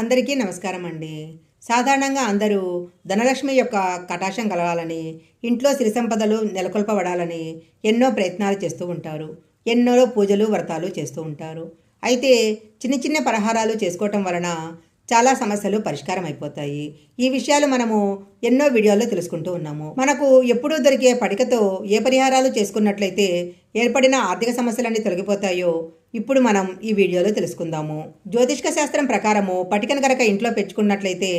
అందరికీ నమస్కారం అండి. సాధారణంగా అందరూ ధనలక్ష్మి యొక్క కటాక్షం కలగాలని ఇంట్లో సిరి సంపదలు నెలకొల్పబడాలని ఎన్నో ప్రయత్నాలు చేస్తూ ఉంటారు. ఎన్నో పూజలు వ్రతాలు చేస్తూ ఉంటారు. అయితే చిన్న చిన్న పరిహారాలు చేసుకోవటం వలన చాలా సమస్యలు పరిష్కారం అయిపోతాయి. ఈ విషయాలు మనము ఎన్నో వీడియోల్లో తెలుసుకుంటూ ఉన్నాము. మనకు ఎప్పుడూ దొరికే పడికతో ఏ పరిహారాలు చేసుకున్నట్లయితే ఏర్పడిన ఆర్థిక సమస్యలన్నీ తొలగిపోతాయో ఇప్పుడు మనం ఈ వీడియోలో తెలుసుకుందాము. జ్యోతిష్క శాస్త్రం ప్రకారము పటికను గనక ఇంట్లో పెంచుకున్నట్లయితే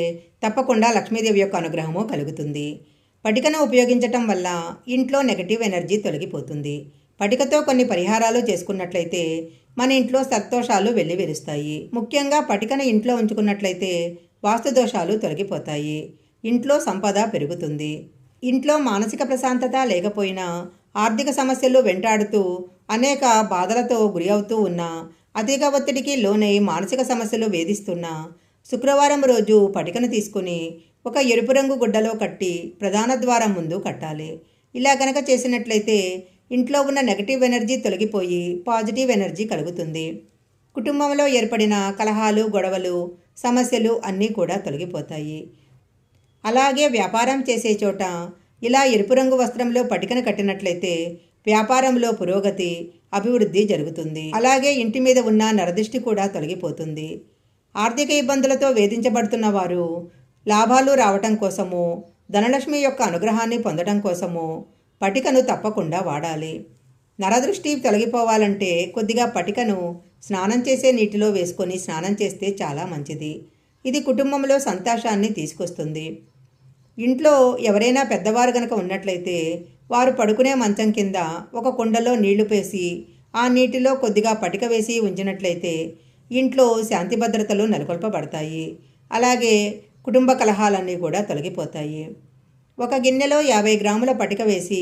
తప్పకుండా లక్ష్మీదేవి యొక్క అనుగ్రహము కలుగుతుంది. పటికను ఉపయోగించటం వల్ల ఇంట్లో నెగటివ్ ఎనర్జీ తొలగిపోతుంది. పటికతో కొన్ని పరిహారాలు చేసుకున్నట్లయితే మన ఇంట్లో సంతోషాలు వెల్లివిరుస్తాయి ముఖ్యంగా పటికను ఇంట్లో ఉంచుకున్నట్లయితే వాస్తు దోషాలు తొలగిపోతాయి. ఇంట్లో సంపద పెరుగుతుంది. ఇంట్లో మానసిక ప్రశాంతత లేకపోయినా ఆర్థిక సమస్యలు వెంటాడుతూ అనేక బాధలతో గురి అవుతూ ఉన్నా అధిక ఒత్తిడికి లోనై మానసిక సమస్యలు వేధిస్తున్నా శుక్రవారం రోజు పటికను తీసుకుని ఒక ఎరుపు రంగు గుడ్డలో కట్టి ప్రధాన ద్వారం ముందు కట్టాలి. ఇలా కనుక చేసినట్లయితే ఇంట్లో ఉన్న నెగటివ్ ఎనర్జీ తొలగిపోయి పాజిటివ్ ఎనర్జీ కలుగుతుంది. కుటుంబంలో ఏర్పడిన కలహాలు గొడవలు సమస్యలు అన్నీ కూడా తొలగిపోతాయి. అలాగే వ్యాపారం చేసే చోట ఇలా ఎరుపు రంగు వస్త్రంలో పటికను కట్టినట్లయితే వ్యాపారంలో పురోగతి అభివృద్ధి జరుగుతుంది. అలాగే ఇంటి మీద ఉన్న నరదృష్టి కూడా తొలగిపోతుంది. ఆర్థిక ఇబ్బందులతో వేధించబడుతున్న వారు లాభాలు రావటం కోసము ధనలక్ష్మి యొక్క అనుగ్రహాన్ని పొందడం కోసము పటికను తప్పకుండా వాడాలి. నరదృష్టి తొలగిపోవాలంటే కొద్దిగా పటికను స్నానం చేసే నీటిలో వేసుకొని స్నానం చేస్తే చాలా మంచిది. ఇది కుటుంబంలో సంతోషాన్ని తీసుకొస్తుంది. ఇంట్లో ఎవరైనా పెద్దవారు గనక ఉన్నట్లయితే వారు పడుకునే మంచం కింద ఒక కుండలో నీళ్ళు పేసి ఆ నీటిలో కొద్దిగా పటిక వేసి ఉంచినట్లయితే ఇంట్లో శాంతి భద్రతలు నెలకొల్పబడతాయి. అలాగే కుటుంబ కలహాలన్నీ కూడా తొలగిపోతాయి. ఒక గిన్నెలో యాభై గ్రాముల పటిక వేసి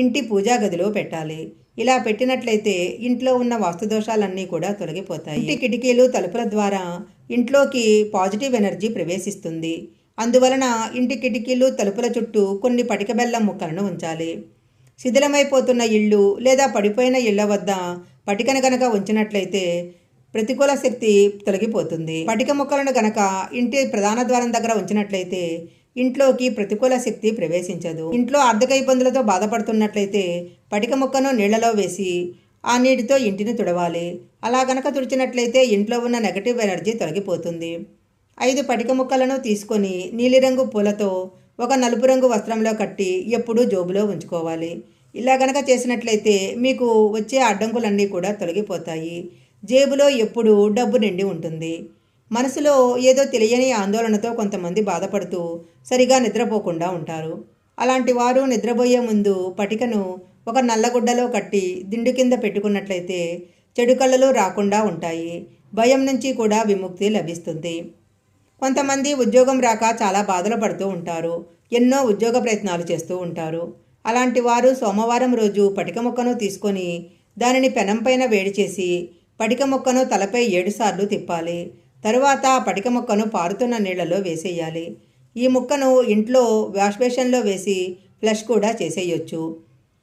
ఇంటి పూజా గదిలో పెట్టాలి. ఇలా పెట్టినట్లయితే ఇంట్లో ఉన్న వాస్తుదోషాలన్నీ కూడా తొలగిపోతాయి. ఇంటి కిటికీలు తలుపుల ద్వారా ఇంట్లోకి పాజిటివ్ ఎనర్జీ ప్రవేశిస్తుంది. అందువలన ఇంటి కిటికీలు తలుపుల చుట్టూ కొన్ని పటిక బెల్లం ముక్కలను ఉంచాలి. శిథిలమైపోతున్న ఇళ్ళు లేదా పడిపోయిన ఇళ్ళ వద్ద పటికను గనక ఉంచినట్లయితే ప్రతికూల శక్తి తొలగిపోతుంది. పటిక ముక్కలను గనక ఇంటి ప్రధాన ద్వారం దగ్గర ఉంచినట్లయితే ఇంట్లోకి ప్రతికూల శక్తి ప్రవేశించదు. ఇంట్లో ఆర్థిక ఇబ్బందులతో బాధపడుతున్నట్లయితే పటిక ముక్కను నీళ్ళలో వేసి ఆ నీటితో ఇంటిని తుడవాలి. అలా గనక తుడిచినట్లయితే ఇంట్లో ఉన్న నెగటివ్ ఎనర్జీ తొలగిపోతుంది. ఐదు పటిక ముక్కలను తీసుకొని నీలిరంగు పూలతో ఒక నలుపు రంగు వస్త్రంలో కట్టి ఎప్పుడూ జోబులో ఉంచుకోవాలి. ఇలా గనక చేసినట్లయితే మీకు వచ్చే అడ్డంకులన్నీ కూడా తొలగిపోతాయి. జేబులో ఎప్పుడూ డబ్బు నిండి ఉంటుంది. మనసులో ఏదో తెలియని ఆందోళనతో కొంతమంది బాధపడుతూ సరిగా నిద్రపోకుండా ఉంటారు. అలాంటి వారు నిద్రపోయే ముందు పటికను ఒక నల్లగుడ్డలో కట్టి దిండు కింద పెట్టుకున్నట్లయితే చెడు కళ్ళలు రాకుండా ఉంటాయి. భయం నుంచి కూడా విముక్తి లభిస్తుంది. కొంతమంది ఉద్యోగం రాక చాలా బాధలు పడుతూ ఉంటారు. ఎన్నో ఉద్యోగ ప్రయత్నాలు చేస్తూ ఉంటారు. అలాంటి వారు సోమవారం రోజు పటిక మొక్కను తీసుకొని దానిని పెనం పైన వేడి చేసి పటిక మొక్కను తలపై ఏడుసార్లు తిప్పాలి. తరువాత పటిక ముక్కను పారుతున్న నీళ్ళలో వేసేయాలి. ఈ ముక్కను ఇంట్లో వాష్ బేషన్లో వేసి ఫ్లష్ కూడా చేసేయొచ్చు.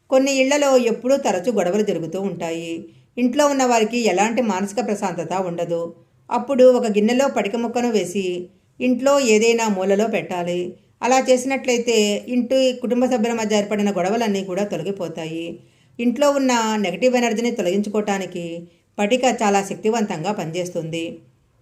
కొన్ని ఇళ్ళలో ఎప్పుడూ తరచూ గొడవలు జరుగుతూ ఉంటాయి. ఇంట్లో ఉన్న వారికి ఎలాంటి మానసిక ప్రశాంతత ఉండదు. అప్పుడు ఒక గిన్నెలో పటిక ముక్కను వేసి ఇంట్లో ఏదైనా మూలలో పెట్టాలి. అలా చేసినట్లయితే ఇంటి కుటుంబ సభ్యుల మధ్య ఏర్పడిన గొడవలన్నీ కూడా తొలగిపోతాయి. ఇంట్లో ఉన్న నెగటివ్ ఎనర్జీని తొలగించుకోవటానికి పటిక చాలా శక్తివంతంగా పనిచేస్తుంది.